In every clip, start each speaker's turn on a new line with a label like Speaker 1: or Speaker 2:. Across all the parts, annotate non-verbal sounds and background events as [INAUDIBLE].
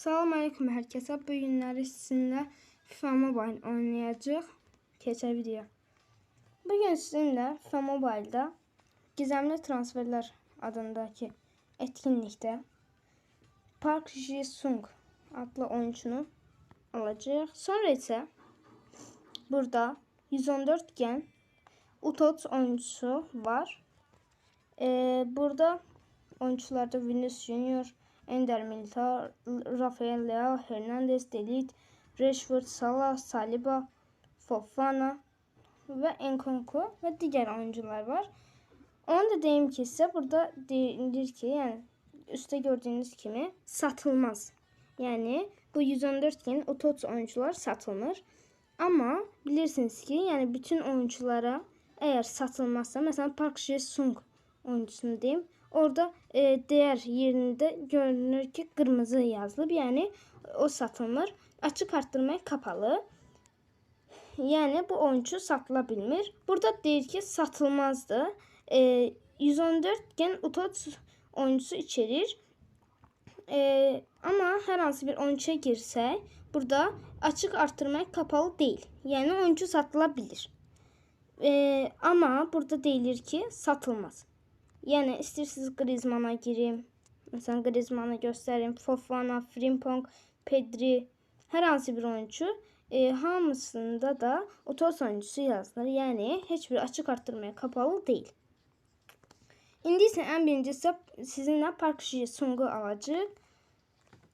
Speaker 1: Salam aleyküm herkese. Bu günləri sizinlə FIFA Mobile oynayacağıq. Keçə video. Bu gün sizinlə FIFA Mobile'da Gizemli Transferler adındakı Park Ji-sung adlı oyuncunu alacağıq. Sonra isə burada 114 gen Utots oyuncusu var. Ee, burada oyuncularda Vinicius Junior, Ender Militar, Rafael Leao, Hernandez, Delit, Rashford, Salah, Saliba, Fofana ve Enkunku ve diğer oyuncular var. Onu da diyeyim ki size burada denir ki yani üstte gördüğünüz kimi satılmaz. Yani bu 114 gen otots oyuncular satılır. Ama bilirsiniz ki yani bütün oyunculara eğer satılmazsa mesela Park Ji-sung oyuncusunu diyeyim. Orada e, değer yerinde görünür ki kırmızı yazılıb. Yani o satılmır. Açık arttırmaya kapalı. Yani bu oyuncu satıla. Burada deyir ki satılmazdı. E, 114 gen utot oyuncusu içerir. E, ama her hansı bir oyuncuya girse burada açık arttırmaya kapalı değil. Yani oyuncu satılabilir. E, ama burada deyilir ki satılmaz. Yani isterseniz Griezmann'a gireyim. Mesela Griezmann'a göstereyim. Fofana, Frimpong, Pedri her hansı bir oyuncu e, hamısında da otos oyuncusu yazılır. Yani hiçbir açık arttırmaya kapalı değil. İndi ise en birincisi sizinle Park Ji-sung'u alacaq.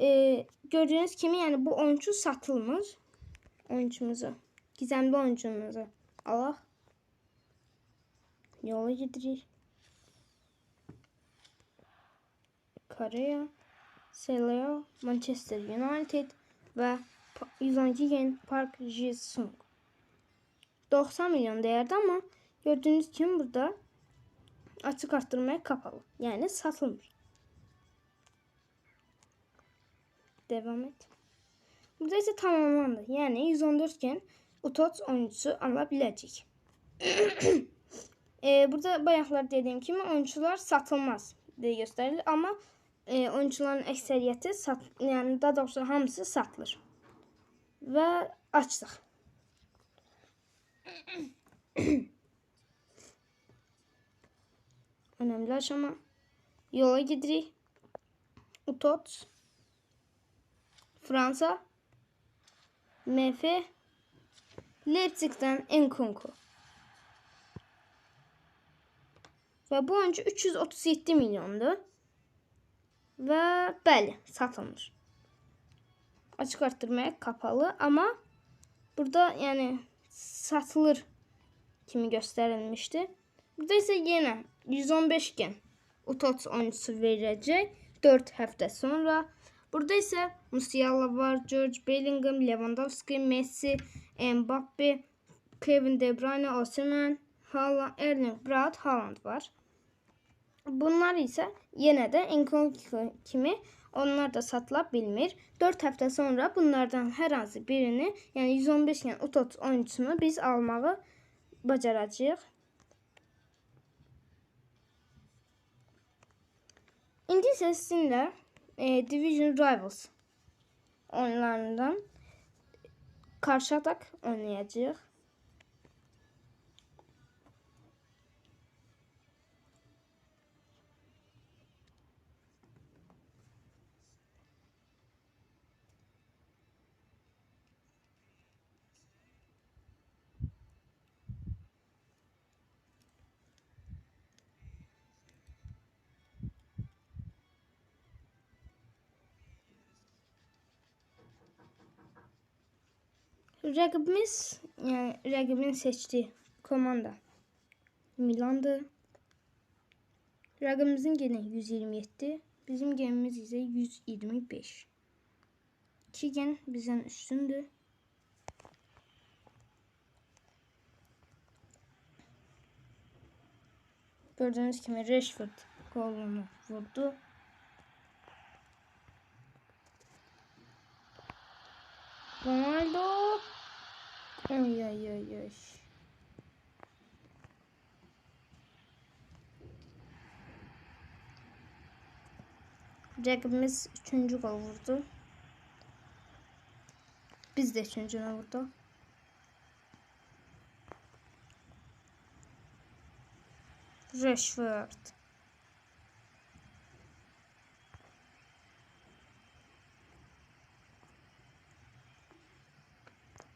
Speaker 1: E, gördüğünüz kimi yani bu oyuncu satılmış. Oyuncumuzu, gizemli oyuncumuzu alaq. Yola gidirik. Korea, Celeo, Manchester United ve 112 gen Park Ji-sung. 90 milyon değerde ama gördüğünüz gibi burada açık arttırmaya kapalı. Yani satılmır. Devam et. Burada ise tamamlandı. Yani 114 gen Utot oyuncusu alabilecek. [CLEARS THROAT] ee, burada bayaqlar dediğim gibi oyuncular satılmaz diye gösterilir ama e, oyuncuların əksəriyyəti sat, yəni daha doğrusu hamısı satılır. Və açdıq. [COUGHS] Önemli aşama. Yola gidirik. Utot. Fransa. MF. Leipzig'den Enkunku. Ve bu oyuncu 337 milyondu. Ve bəli, satılmış. Açık arttırmaya kapalı ama burada yani satılır kimi gösterilmişti. Burada ise yine 115 gen Utots oyuncusu verecek 4 hafta sonra. Burada ise Musiala var, George Bellingham, Lewandowski, Messi, Mbappe, Kevin De Bruyne, Osimhen, Haaland, Erling Braut Haaland var. Bunlar ise yine de Enkunku kimi onlar da satılabilmir. 4 hafta sonra bunlardan hər hansı birini, yəni 115 yəni Utot oyuncusunu biz almağı bacaracağıq. İndi isə sizinlə e, Division Rivals oyunlarından karşı atak oynayacağıq. Rakibimiz yani rakibin seçtiği komanda Milan'dı. Rakibimizin gene 127. Bizim gemimiz ise 125. İki gen bizden üstündü. Gördüğünüz gibi Rashford golünü vurdu. Ronaldo Ay ay ay ay. Rakibimiz üçüncü gol vurdu. Biz de üçüncüne vurdu. Rashford.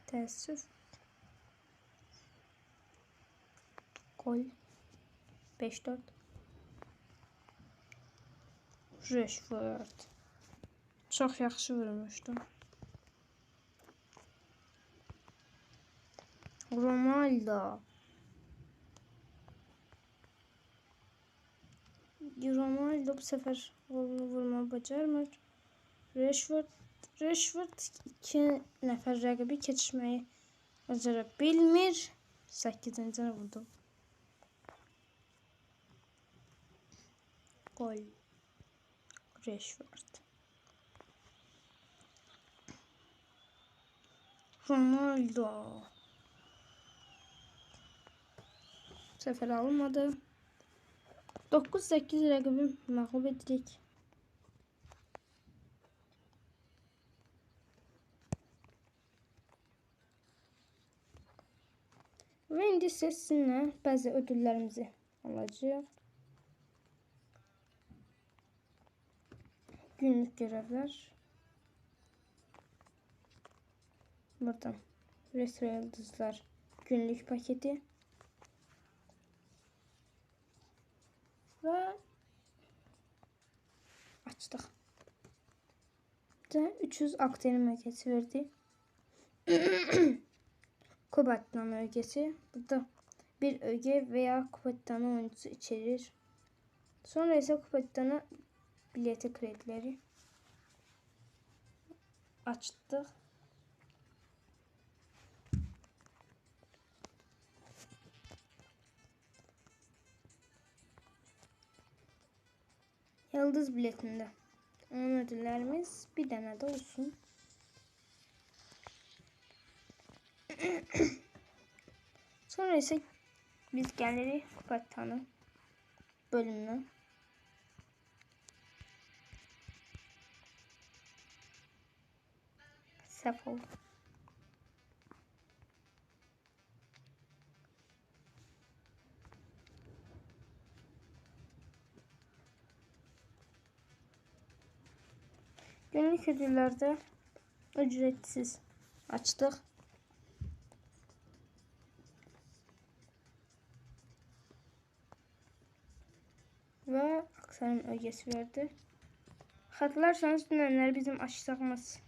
Speaker 1: Teessüf. Gol. 5-4. Rashford. Çox yaxşı vurmuşdu. Ronaldo. Ronaldo bu sefer golünü vurmayı bacarmır. Rashford Rashford iki nəfər rəqibi keçməyi bacara bilmir. 8-ci vurdu. Gol. Rashford. Ronaldo. Bu sefer alınmadı. 9-8 rəqibi məğlub edirik. Ve indi sizinlə bəzi ödüllərimizi alacağıq. Günlük görevler. Buradan retro yıldızlar günlük paketi. Ve açtık. De 300 aktarım ögesi verdi. [CLEARS THROAT] Kubat'tan ögesi. Burada bir öge veya Kubat'tan oyuncusu içerir. Sonra ise Kubat'tan bileti kredileri açtık. Yıldız biletinde. Onun ödüllerimiz bir tane de olsun. [CLEARS THROAT] Sonra ise biz geliri kupatanı bölümüne sef oldu. Günlük ödüllerde ücretsiz açtık. Ve aktarım ögesi verdi. Hatırlarsanız dünenler bizim açtığımız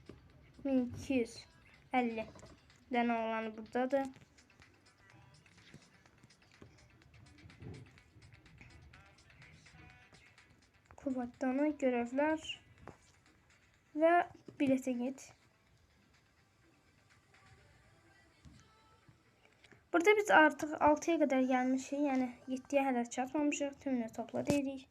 Speaker 1: 1250 tane olanı buradadır. Kubattanı görevler ve bilete git. Burada biz artıq 6-ya qədər gəlmişik. Yəni 7-yə hələ çatmamışıq. Tümünü topla deyirik.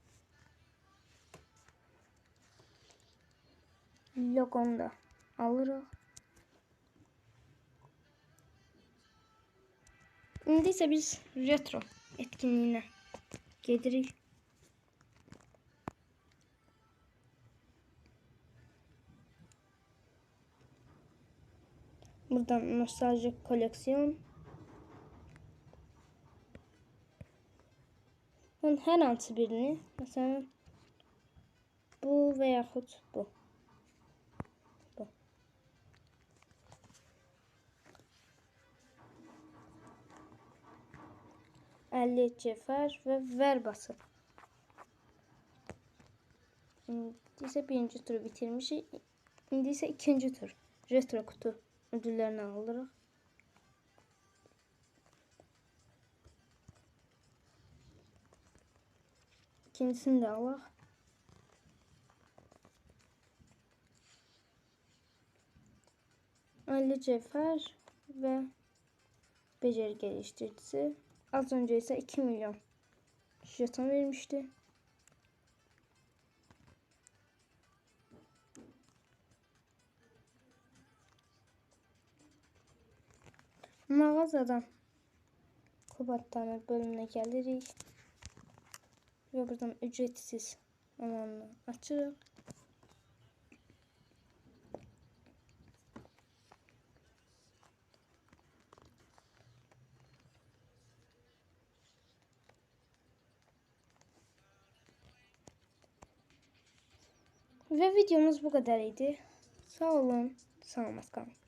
Speaker 1: Logonu da alırıq. İndi isə biz retro etkinliyinə gedirik. Buradan nostaljik koleksiyon. Bunun hər hansı birini, məsələn, bu və yaxud bu. Əlli cəfər və ver basıb. İndi isə birinci turu bitirmişik. İndi isə ikinci tur. Retro kutu ödüllərini alırıq. İkincisini de alaq. Ali Cevher ve beceri geliştiricisi. Az önce ise 2 milyon jeton vermişti. Mağazadan Kubat bölümüne gelirik. Ve buradan ücretsiz alanını açırıq. Ve videomuz bu kadar idi. Sağ olun. Sağ olun.